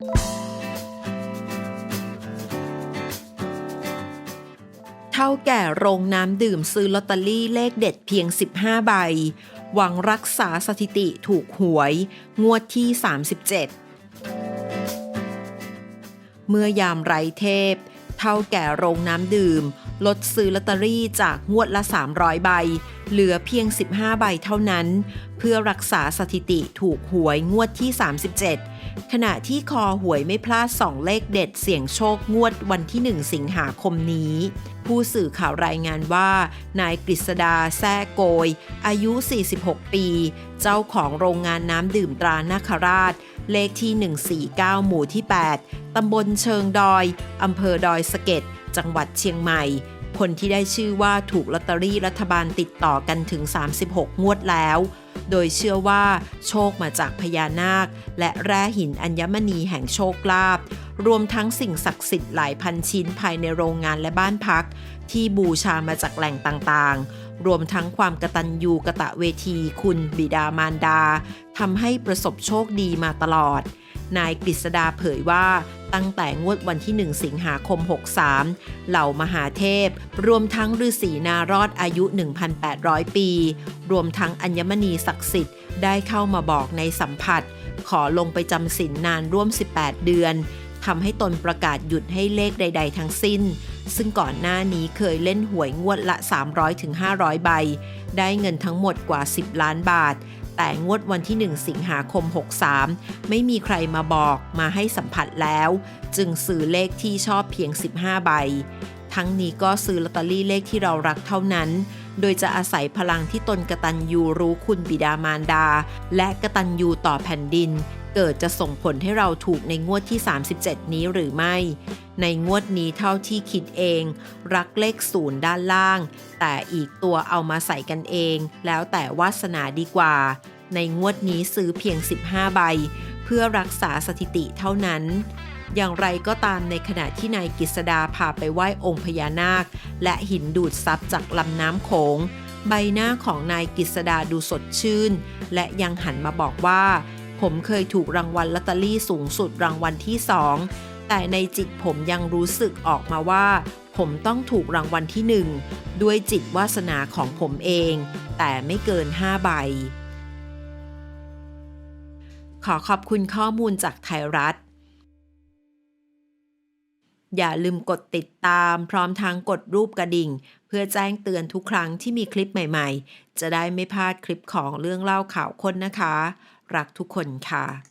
เท่าแก่โรงน้ำดื่มซื้อลอตเตอรี่เลขเด็ดเพียง 15 ใบ หวังรักษาสถิติถูกหวย งวดที่ 37 เมื่อยามไร้เทพ เท่าแก่โรงน้ำดื่ม ลดซื้อลอตเตอรี่จากงวดละ 300 ใบ เหลือเพียง 15 ใบเท่านั้น เพื่อรักษาสถิติถูกหวยงวดที่ 37 ขณะที่คอหวยไม่พลาด 2 เลขเด็ดเสี่ยงโชคงวดวันที่ 1 สิงหาคมนี้ ผู้สื่อข่าวรายงานว่า นายกฤษดาแซ่โกย อายุ 46 ปี เจ้าของโรงงานน้ำดื่มตรานาคราช เลขที่ 149 หมู่ที่ 8 ตำบลเชิงดอย อำเภอดอยสะเก็ด จังหวัดเชียงใหม่ คนที่ได้ชื่อว่าถูกลอตเตอรี่รัฐบาลติดต่อกันถึง 36 งวดแล้ว โดยเชื่อว่าโชคมาจากพญานาค และแร่หินอัญมณีแห่งโชคลาภรวมทั้งสิ่งศักดิ์สิทธิ์หลายพันชิ้นภายในโรงงานและบ้านพัก ที่บูชามาจากแหล่งต่างๆ รวมทั้งความกตัญญูกะตะเวทีคุณบิดามารดาทำให้ประสบโชคดีมาตลอด นายกฤษดาเผยว่าตั้งแต่งวดวันที่ 1 สิงหาคม 63 เหล่ามหาเทพ รวมทั้งฤาษีนารอดอายุ 1,800 ปี รวมทั้งอัญมณีศักดิ์สิทธิ์ได้เข้ามาบอกในสัมผัส ขอลงไปจำศีลนานร่วม 18 เดือนทำให้ตนประกาศหยุดให้เลขใด ๆ ทั้งสิ้น ซึ่งก่อนหน้านี้เคยเล่นหวยงวดละ 300-500 ใบ ได้เงินทั้งหมดกว่า 10 ล้านบาท แต่งวดวันที่ 1 สิงหาคม 63 ไม่มีใครมาบอกมาให้สัมผัสแล้ว จึงซื้อเลขที่ชอบเพียง 15 ใบ ทั้งนี้ก็ซื้อลอตเตอรี่เลขที่เรารักเท่านั้น โดยจะอาศัยพลังที่ตนกระตัญญูรู้คุณบิดามารดา และกระตัญญูต่อแผ่นดิน เกิดจะส่งผลให้เราถูกในงวดที่ 37 นี้หรือไม่ ในงวดนี้เท่าที่คิดเอง รักเลขศูนย์ด้านล่างแต่อีกตัวเอามาใส่กันเอง แล้วแต่วาสนาดีกว่า ในงวดนี้ซื้อเพียง 15 ใบ เพื่อรักษาสถิติเท่านั้น อย่างไรก็ตามในขณะที่นายกฤษดาพาไปไหว้องค์พญานาค และหินดูดซับจากลำน้ำโขง ใบหน้าของนายกฤษดาดูสดชื่น และยังหันมาบอกว่า ผมเคยถูกรางวัลลอตเตอรี่สูงสุดรางวัลที่สองแต่ในจิตผมยังรู้สึกออกมาว่า ผมต้องถูกรางวัลที่หนึ่งด้วยจิตวาสนาของผมเอง แต่ไม่เกิน 5 ใบ ขอขอบคุณข้อมูลจากไทยรัฐ อย่าลืมกดติดตามพร้อมทั้งกดรูปกระดิ่ง เพื่อแจ้งเตือนทุกครั้งที่มีคลิปใหม่ ๆ จะได้ไม่พลาดคลิปของเรื่องเล่าข่าวคนนะคะ รักทุกคนค่ะ